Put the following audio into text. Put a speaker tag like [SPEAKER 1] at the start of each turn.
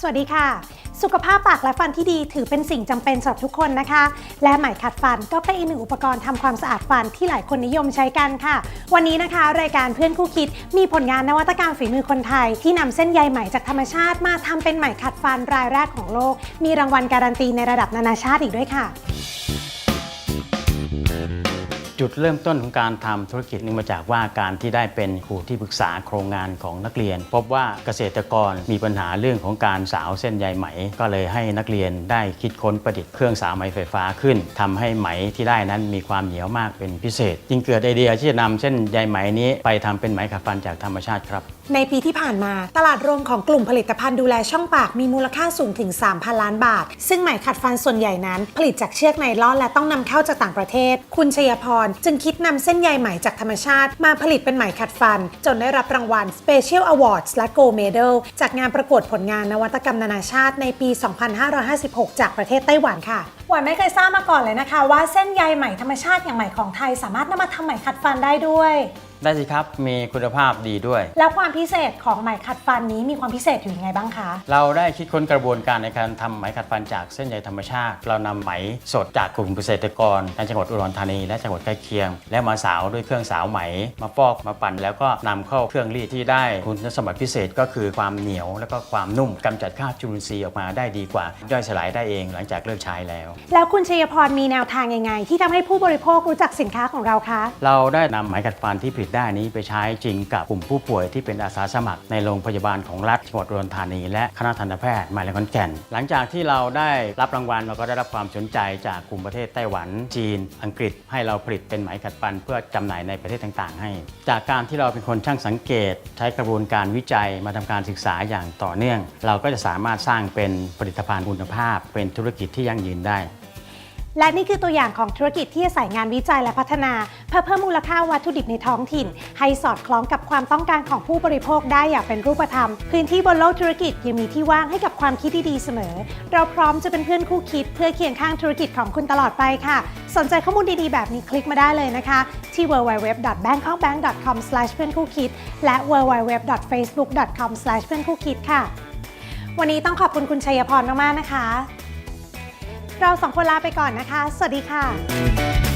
[SPEAKER 1] สวัสดีค่ะ สุขภาพปากและฟันที่ดีถือเป็นสิ่งจำเป็นสำหรับทุกคนนะคะ และไหมขัดฟันก็เป็นอีกหนึ่งอุปกรณ์ทำความสะอาดฟันที่หลายคนนิยมใช้กันค่ะ วันนี้นะคะ รายการเพื่อนคู่คิดมีผลงานนวัตกรรมฝีมือคนไทย ที่นำเส้นใยไหมจากธรรมชาติมาทำเป็นไหมขัดฟันรายแรกของโลก มีรางวัลการันตีในระดับนานาชาติอีกด้วยค่ะ
[SPEAKER 2] จุดเริ่มต้นของการทำธุรกิจนี้มาจากว่าการที่ได้เป็นครูที่ปรึกษาโครงงานของนักเรียน พบว่าเกษตรกรมีปัญหาเรื่องของการสาวเส้นใยไหม ก็เลยให้นักเรียนได้คิดค้นประดิษฐ์เครื่องสาวไหมไฟฟ้าขึ้นทำให้ไหมที่ได้นั้นมีความเหนียวมากเป็นพิเศษ จึงเกิดไอเดียที่จะนำเส้นใยไหมนี้ ไปทำเป็นไหมขัดฟันจากธรรมชาติครับ
[SPEAKER 1] ในปีที่ผ่านมา ตลาดรวมของกลุ่มผลิตภัณฑ์ดูแลช่องปากมีมูลค่าสูงถึง 3,000 ล้านบาท ซึ่งไหมขัดฟันส่วนใหญ่นั้น ผลิตจากเชือกไนลอนและต้องนำเข้าจากต่างประเทศ คุณชยพร จึงคิดนำเส้นใยไหมจากธรรมชาติ มาผลิตเป็นไหมขัดฟัน จนได้รับรางวัล Special Awards และ Gold Medal จากงานประกวดผลงานนวัตกรรมนานาชาติในปี 2556 จากประเทศไต้หวันค่ะหวานไม่เคยทราบมาก่อนเลยนะคะ ว่าเส้นใยไหมธรรมชาติอย่างไหมของไทย สามารถนำมาทำไหมขัดฟันได้ด้วย
[SPEAKER 2] ได้สิครับ มีคุณภาพดีด้วย
[SPEAKER 1] แล้วความพิเศษของไหมขัดฟันนี้มีความพิเศษอยู่ยังไงบ้างคะ
[SPEAKER 2] เราได้คิดค้นกระบวนการในการทำไหมขัดฟันจากเส้นใยธรรมชาติ เรานำไหมสดจากกลุ่มเกษตรกรในจังหวัดอุดรธานีและจังหวัดใกล้เคียง และมาสาวด้วยเครื่องสาวไหม มาปอกมาปั่น แล้วก็นำเข้าเครื่องรีดที่ได้คุณสมบัติพิเศษก็คือความเหนียว และก็ความนุ่มกำจัดคราบจุลินทรีย์ออกมาได้ดีกว่า ย่อยสลายได้เองหลังจากเลิกใช้แล้ว
[SPEAKER 1] แล้วคุณชยพรมีแนวทางยังไง ที่ทำให้ผู้บริโภครู้จักสินค้าของเราคะ
[SPEAKER 2] เราได้นำไหมขัดฟันที่ผลิตได้นี้ไปใช้จริงกับกลุ่มผู้ป่วยที่เป็นอาสาสมัคร ในโรงพยาบาลของรัฐจังหวัดอุดรธานี และคณะทันตแพทย์มาวิทยาลัยขอนแก่น หลังจากที่เราได้รับรางวัลเราก็ได้รับความสนใจจากกลุ่มประเทศไต้หวัน จีน อังกฤษ ให้เราผลิตเป็นไหมขัดฟัน เพื่อจำหน่ายในประเทศต่าง ๆ ให้ จากการที่เราเป็นคนช่างสังเกต ใช้กระบวนการวิจัยมาทำการศึกษาอย่างต่อเนื่อง เราก็จะสามารถสร้างเป็นผลิตภัณฑ์คุณภาพ เป็นธุรกิจที่ยั่งยืนได้
[SPEAKER 1] และนี่คือตัวอย่างของธุรกิจที่อาศัยงานวิจัยและพัฒนา เพื่อเพิ่มมูลค่าวัตถุดิบในท้องถิ่น ให้สอดคล้องกับความต้องการของผู้บริโภคได้อย่างเป็นรูปธรรม พื้นที่บนโลกธุรกิจยังมีที่ว่างให้กับความคิดที่ดีเสมอ เราพร้อมจะเป็นเพื่อนคู่คิด เพื่อเคียงข้างธุรกิจของคุณตลอดไปค่ะ สนใจข้อมูลดีๆ แบบนี้คลิกมาได้เลยนะคะ ที่ www.bangkokbank.com เพื่อนคู่คิดและ www.facebook.com เพื่อนคู่คิดค่ะ วันนี้ต้องขอบคุณคุณชัยพรมากๆนะคะ เราสองคนลาไปก่อนนะคะ สวัสดีค่ะ